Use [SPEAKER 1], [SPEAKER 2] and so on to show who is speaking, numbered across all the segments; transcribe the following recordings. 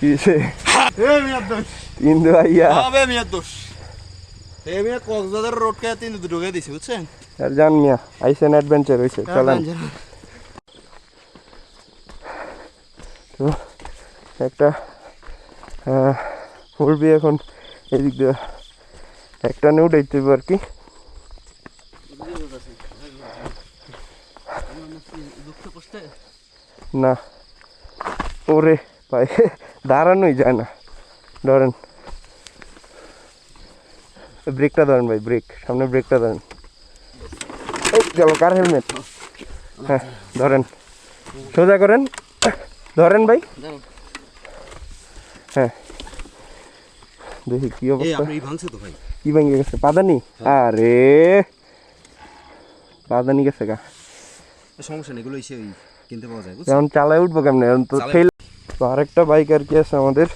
[SPEAKER 1] কিসে?
[SPEAKER 2] এ মিয়ার দোষ
[SPEAKER 1] তিন ভাইয়া।
[SPEAKER 2] হবে মিয়ার দোষ এ মিয়া কক্সবাজার রোড কে তিন ঢুকে দিছে বুঝছেন
[SPEAKER 1] আর জান মিয়া আইসেন অ্যাডভেঞ্চার চলেন। তো একটা এখন এদিক দিয়ে। একটা নিয়ে উঠাইতে হবে আর কি। না। ওরে ভাই দাঁড়ানোই যায় না। ধরেন ব্রেকটা ধরেন ভাই ব্রেক সামনে ব্রেকটা ধরেন। এই চলো কার হেলমেট? হ্যাঁ ধরেন। সোজা করেন। ধরেন ভাই। হ্যাঁ। দেখি কি অবস্থা। কি ভেঙে গেছে? পাদানি? আরে। পাদানি গেছে গা।
[SPEAKER 2] সমস্যা নেই এগুলো এসে কিনতে পাওয়া যায়
[SPEAKER 1] যেমন চালায় উঠবো কেমনে? এখন তো তো আরেকটা বাইক আর কি আছে আমাদের।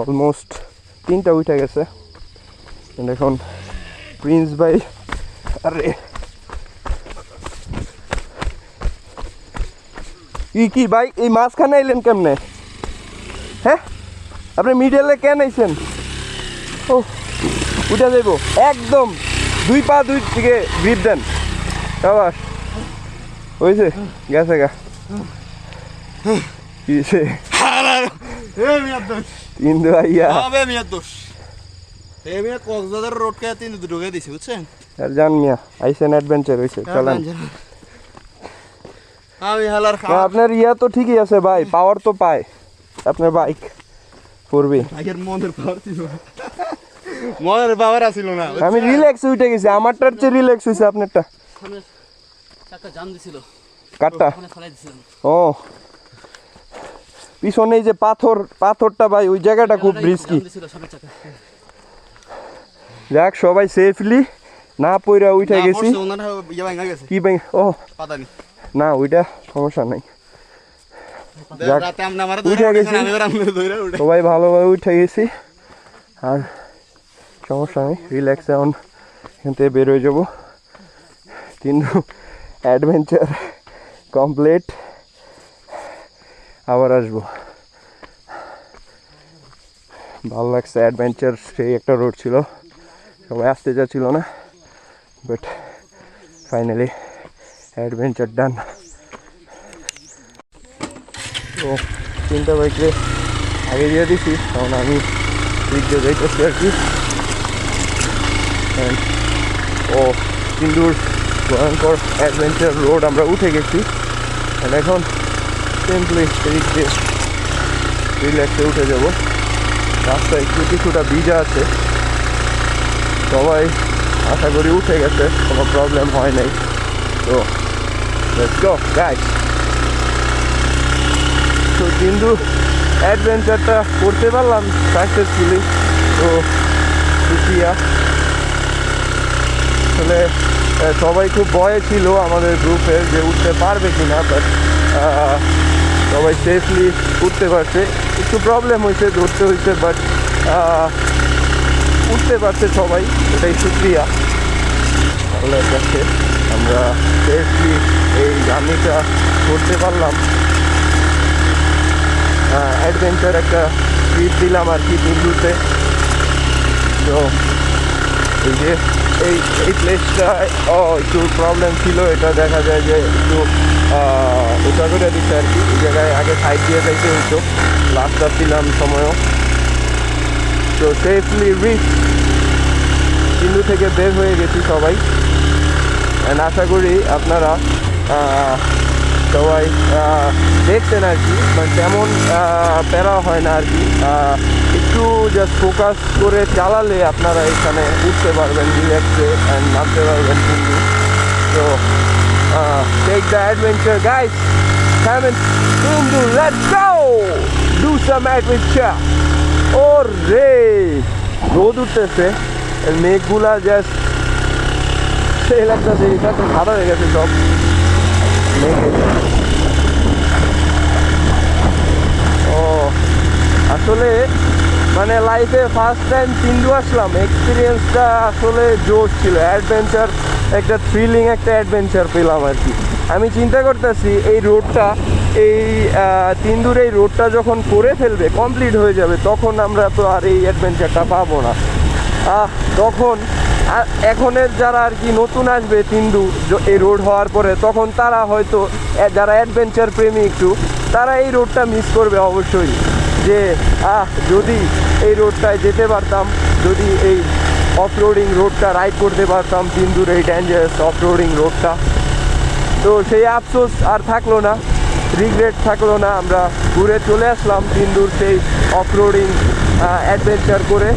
[SPEAKER 1] অলমোস্ট তিনটা উঠে গেছে। এখন প্রিন্স ভাই, আরে। কি কি ভাই, এই মাঝখানে আইলেন কেমনে? হ্যাঁ? আপনি মিডিয়ালে কেন আইছেন? ও উঠে যাইব। একদম দুই পা দুই দিকে গ্রিপ দেন। আবার হয়েছে গেছে গা। কিসে
[SPEAKER 2] এ মিয়ার দোষ।
[SPEAKER 1] কিন্তু ভাইয়া।
[SPEAKER 2] হবে মিয়ার দোষ। এ মিয়া কক্সবাজার রোড কে তিন ঢুকে দিছে বুঝছেন?
[SPEAKER 1] আর জান মিয়া আইসেন অ্যাডভেঞ্চার হয়েছে চলেন।
[SPEAKER 2] আমি হালার
[SPEAKER 1] না, আপনার ইয়া তো ঠিকই আছে ভাই পাওয়ার তো পায়। আপনার বাইক পড়বে
[SPEAKER 2] আগের মনের পাওয়ার ছিল। মনের পাওয়ার আছিল না
[SPEAKER 1] আমি রিল্যাক্স উঠে গেছি আমারটার চেয়ে রিল্যাক্স হয়েছে আপনারটা।
[SPEAKER 3] চাকা জাম দিছিল।
[SPEAKER 1] কাটটা ও। পিছনে যে পাথর পাথরটা ভাই ওই জায়গাটা খুব রিস্কি যাক সবাই সেফলি না পইরা উঠে গেছি।
[SPEAKER 2] ইয়ে
[SPEAKER 1] কি ভাই ও না ওইটা সমস্যা নাই। উঠে গেছি। সবাই ভালোভাবে উঠে গেছি। আর সমস্যা নেই রিল্যাক্স এখন। এখান থেকে বেরোয় যাব। কিন্তু অ্যাডভেঞ্চার কমপ্লিট আবার আসব। ভালো লাগছে অ্যাডভেঞ্চার সেই একটা রোড ছিল। সবাই আসতে যাচ্ছিল না বাট ফাইনালি অ্যাডভেঞ্চার ডান তো তিনটা বাইকে আগে দিয়ে দিছি কারণ আমি দিয়ে যাইতেছি আর কি। ও, সিন্দুর, ভয়ঙ্কর অ্যাডভেঞ্চার রোড আমরা উঠে গেছি। এখন সিম্পলি এদিক দিয়ে রিল্যাক্সে উঠে যাব। রাস্তায় একটু কিছুটা ভিজা আছে। সবাই আশা করি উঠে গেছে, কোনো প্রবলেম হয় নাই। তো লেটস গো গাইস তো কিন্তু অ্যাডভেঞ্চারটা করতে পারলাম সাকসেসফুলি তো শুক্রিয়া আসলে সবাই খুব ভয়ে ছিল আমাদের গ্রুপে যে উঠতে পারবে কি না বাট সবাই সেফলি উঠতে পারছে। একটু প্রবলেম হয়েছে, ধরতে হয়েছে বাট উঠতে পারছে সবাই, এটাই সুক্রিয়া। আল্লাহর কাছে আমরা সেফলি এই জার্নিটা করতে পারলাম। অ্যাডভেঞ্চার একটা ট্রিপ দিলাম আর কি দিল্লুতে। তো, এই যে, এই এই প্লেসটা একটু প্রবলেম ছিল, এটা দেখা যায় যে একটু ওটা করে দিচ্ছে আর কি। এই জায়গায় আগে সাইড দিয়ে যাইতে হতো লাস্টটা ছিলাম সময়ও। তো সেফলি রিচ দিল্লু থেকে বের হয়ে গেছি সবাই। অ্যান্ড আশা করি আপনারা সবাই দেখছেন আর কি। মানে তেমন প্যারা হয় না আর কি। একটু জাস্ট ফোকাস করে চালালে আপনারা এখানে উঠতে পারবেন রিল্যাক্সে অ্যান্ড নামতে পারবেন কিন্তু তো take the adventure guys seven কিন্তু let's go do some adventure ও রে রোদ উঠতেছে। মেঘগুলা জাস্ট সেই লাগতেছে এটা তো ভালো হয়ে গেছে সব। মেঘে। ও, আসলে মানে লাইফে ফার্স্ট টাইম সিন্ধু আসলাম। এক্সপিরিয়েন্সটা আসলে জোর ছিল। অ্যাডভেঞ্চার একটা থ্রিলিং একটা অ্যাডভেঞ্চার পেলাম আর কি। আমি চিন্তা করতেছি, এই রোডটা এই তিন্দুর এই রোডটা যখন করে ফেলবে কমপ্লিট হয়ে যাবে, তখন আমরা তো আর এই অ্যাডভেঞ্চারটা পাবো না। তখন এখনের যারা আর কি নতুন আসবে তিন্দু এই রোড হওয়ার পরে, তখন তারা হয়তো যারা অ্যাডভেঞ্চার প্রেমী একটু, তারা এই রোডটা মিস করবে অবশ্যই। যে, আহ, যদি এই রোডটায় যেতে পারতাম, যদি এই অফ রোডিং রোডটা রাইড করতে পারতাম। তিন্দুর এই ডেঞ্জারাস অফ রোডিং রোডটা তো সেই আফসোস আর থাকল না রিগ্রেট থাকল না। আমরা ঘুরে চলে আসলাম তিন্দুর সেই অফ রোডিং অ্যাডভেঞ্চার করে।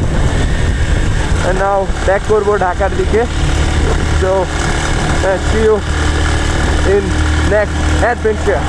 [SPEAKER 1] নাও ব্যাক করব ঢাকার দিকে। তো ইন নেক্সট অ্যাডভেঞ্চার